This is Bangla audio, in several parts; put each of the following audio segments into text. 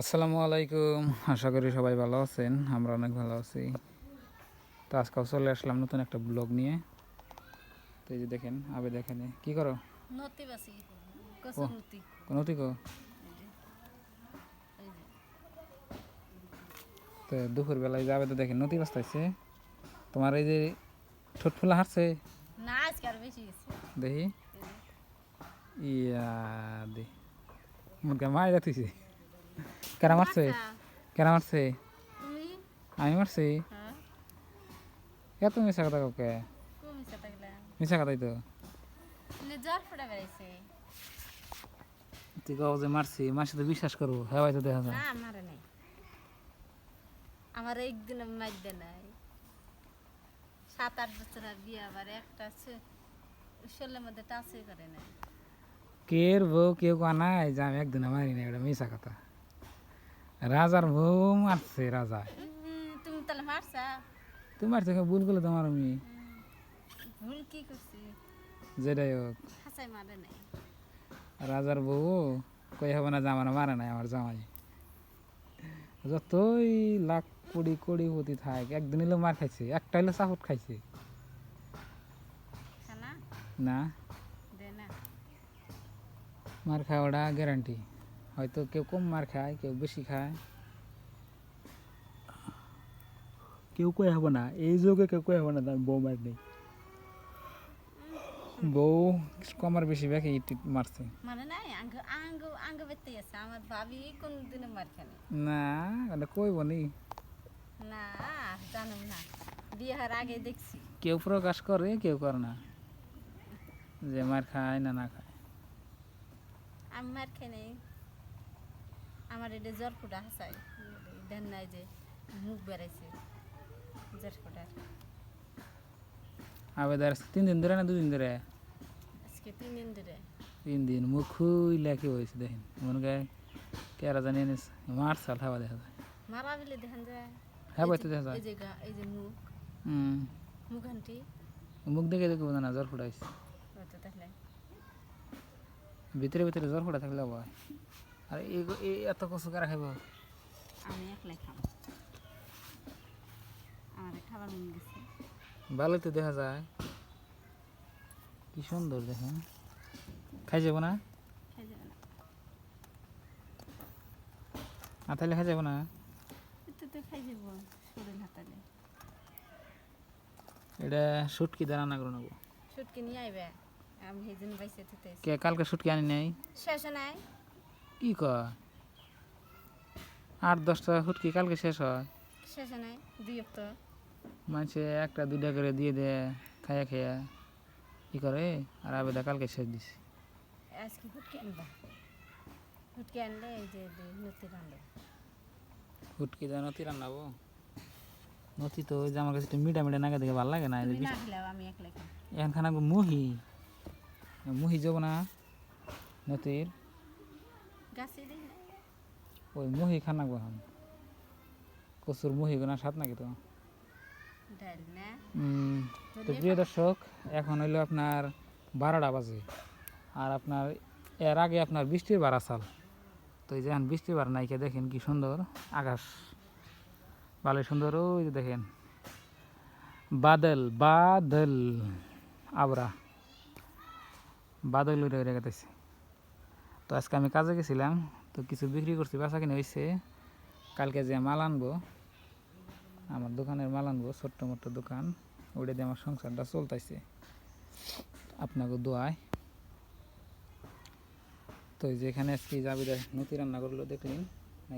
আসসালামু আলাইকুম। আশা করি সবাই ভালো আছেন। আমরা অনেক ভালো আছি। তো আজকাল চলে আসলাম নতুন একটা ব্লগ নিয়ে। তো এই যে দেখেন আবে দেখেন কি করো? নতি নতি কো? তো দুপুর বেলায় যাবে তো দেখেন নদী বাস্তাইছে তোমার এই যে ঠোঁট ফুলা হাঁটছে না আজকে আর বেশি দেখি। ইয়া দে মুরগা মায় যাতিছে কেরা মারছে? কেরা মারছে? আমি মারছি? হ্যাঁ। এত মিশা কথা কাউকে মিশা কথাই তো। নে তুই কাউ যে মারছি মার সাথে বিশ্বাস করব। হ্যাঁ তো দেখা যায় আমার একদিন মাইদে নাই। সাত আট বছর আর বিয়ে আবার একটা শরীরের মধ্যে টাচই করে নাই। কের বউ কেউ কানাই যে আমি একদিন মারি না এটা মিশা কথা। রাজার বউ মারছে রাজা। তুমি তাহলে মারছা? তুমি মারছে ভুল করলে তোমার আমি ভুল কি করছি? যেটাই হোক। হাসাই মারে নাই। রাজার বউ কই হবে না জামানা মারে নাই আমার জামাই। যতই লাখ কোটি কোটিপতি থাক একদিন হলো মার খাইছে একটা হলো চাহত খাইছে। না। না। মার খাওয়াটা গ্যারান্টি হয়তো কেউ কম মার খায় কেউ বেশি খায়। কেউ কয়ে হবে না এই যুগে কেউ কয়ে হবে না আমি বউ মার নেই বউ কমার বেশি ব্যাকে ইট মারছে। মানে নাই আঙ্গ আঙ্গ আঙ্গ বেতে আছে আমার ভাবি কোন দিনে মার খানে না ওটা কইব নি। না জানুম না বিয়ে হওয়ার আগে দেখছি। কেউ প্রকাশ করে কেউ করে না যে মার খায় না না খায়। আমি মার খাই নাই। আমার এটা জ্বর ফুটা হাসাই দেন নাই যে মুখ বেড়াইছে জ্বর ফুটার। আবেদার তিন দিন ধরে না দুদিন ধরে? আজকে তিন দিন ধরে। তিন দিন মুখ খুইলা কি হয়েছে দেখেন? মনে গায়ে কেরা জানি মার সাল হাওয়া দেখা যায়। মারা বিলে দেখেন যায়। হ্যাঁ বইতে দেখা যায়। এই যে এই যে মুখ। হুম। মুখ আনটি। মুখ দেখে দেখব না জ্বর ফুটাইছে। ভিতরে ভিতরে জ্বর ফুটা থাকলে আবার। আর এই এত কচু কারা খাইব? আমি একলাই খাম আমার খাবার মন গেছে। ভালোই তো দেখা যায়। কি সুন্দর দেখেন। খাই যাব না? আতাইলে খাই যাব না? খাই যাব হাতালে। এটা শুটকি দিয়ে রান্না করে নেব। সুটকে নিয়ে আইবে। আমি বাইসে কে কালকে শুটকি আনি নাই? শেষ নাই। কি কয়? আট দশটা শুটকি কালকে শেষ হয়? শেষ নাই দুই মানুষে একটা দুইটা করে দিয়ে দেয় খাইয়া খাইয়া কি করে? আর আবেদা কালকে শেষ দিছি। আজকে হুটকে আনবা। হুটকে আনলে এই যে নতি রান্না। শুটকি দিয়ে নতি রান্নাবো? নতি তো ওই যে আমার কাছে মিঠা মিঠা নাগে দেখে ভালো লাগে না আমি এখন খানা মুহি। মুহি যাব না। নতির ওই মুহি খানা গো এখন। কচুর মুহি গোনা সাত নাকি তো তো প্রিয় দর্শক এখন হইল আপনার বারোটা বাজে। আর আপনার এর আগে আপনার বৃষ্টির বাড়া চাল তো এই যে এখন বৃষ্টির বার নাইকে দেখেন কি সুন্দর আকাশ। ভালো সুন্দর ওই যে দেখেন। বাদল বাদল। আবরা। বাদল উড়ে উড়ে গেতেছে। তো আজকে আমি কাজে গেছিলাম, তো কিছু বিক্রি করছি, বেচা কিনে হয়েছে কালকে যে মাল আনব, আমার দোকানের মাল আনব, ছোট্ট মোট্ট দোকান ওটা দিয়ে আমার সংসারটা চলতেছে আপনাকে দোয়ায়। তো এই যে এখানে আজকে যাবি নতি রান্না করল, দেখলেন?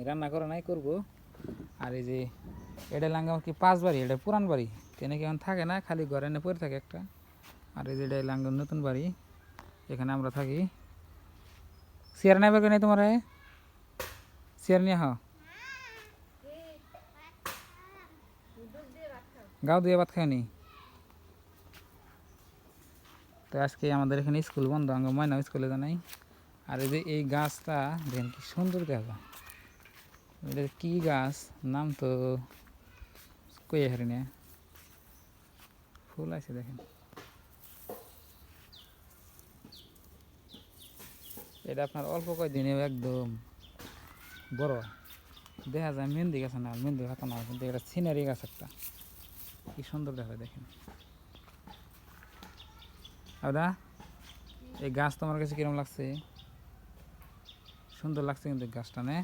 রান্না করে নাই, করব। আর এই যে এটা লাঙ্গা কি পাঁচ বাড়ি, এটা পুরান বাড়ি? কেন কি এখন থাকে না, খালি ঘরে এনে পড়ে থাকে একটা। আর এই যে এটা লাঙ্গার নতুন বাড়ি, এখানে আমরা থাকি। চেয়ার নেবে কেন তোমার চেয়ার নিয়ে হও গাও দিয়ে ভাত খায়নি তো আজকে আমাদের এখানে স্কুল বন্ধ আঙ্গ ময়না স্কুলে জানাই আর এই যে এই গাছটা দেখেন কি সুন্দর দেখা এটা কি গাছ নাম তো কই হারি না ফুল আছে দেখেন এটা আপনার অল্প কয়দিনে একদম বড়। দেখা যায় মেহেন্দি গাছ না, মেহেন্দি গাছ না, কিন্তু এটা সিনারি গাছ একটা। কি সুন্দর দেখা দেখেন। দাদা এই গাছ তোমার কাছে কিরম লাগছে? সুন্দর লাগছে কিন্তু গাছটা, নে?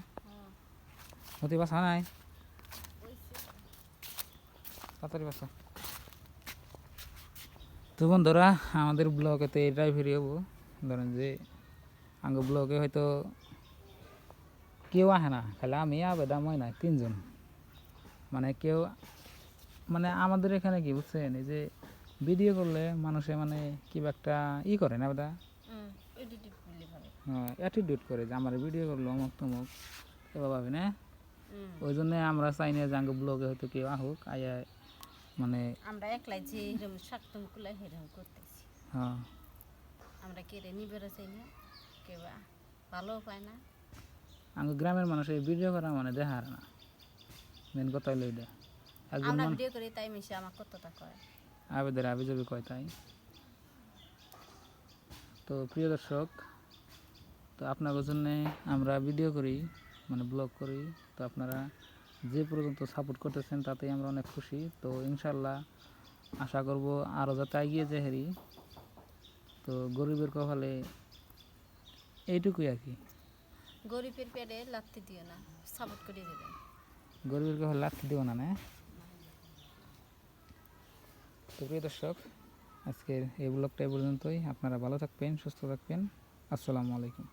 হতে বাসা নাই? তাড়াতাড়ি বাসা তো বন্ধুরা, আমাদের ব্লগে তো এটাই হব। ধরেন যে আঙ্গ ব্লগে হয়তো কেউ আসে না খালি আমি আবেদা মই নাই তিনজন। মানে কেউ মানে আমাদের এখানে কি বুঝছেন এই যে ভিডিও করলে মানুষে মানে কিবা একটা ই করে না বেদা ভালো। অ্যাটিটিউড করে যে আমার ভিডিও করল অমুক তমুক এবার ভাবি না? ওই জন্য আমরা চাই না যে আঙ্গ ব্লগে হয়তো কেউ আহুক আয়া মানে আমরা একলাই যে এরকম সাকতম কুলা এরকম করতেছি। হ্যাঁ। আমরা কেড়ে চাই না। পায় না। আঙ্গ গ্রামের মানুষ এই ভিডিও করা মানে দেখার না। মেন কথা হইল এটা। একজন আমরা ভিডিও করি তাই মিশে আমার কতটা কয়? আবেদের আবিজবি কয় তাই। তো প্রিয় দর্শক তো আপনাদের জন্য আমরা ভিডিও করি মানে ব্লগ করি। তো আপনারা যে পর্যন্ত সাপোর্ট করতেছেন তাতেই আমরা অনেক খুশি। তো ইনশাল্লাহ আশা করব আরও যাতে এগিয়ে যায় হেরি তো গরিবের কপালে এইটুকুই আর কি। গরিবের পেটে লাথি দিও না সাপোর্ট করে দেবেন। গরিবের কপালে লাথি দিও না না? তো প্রিয় দর্শক আজকের এই ব্লগটা পর্যন্তই। আপনারা ভালো থাকবেন সুস্থ থাকবেন। আসসালামু আলাইকুম।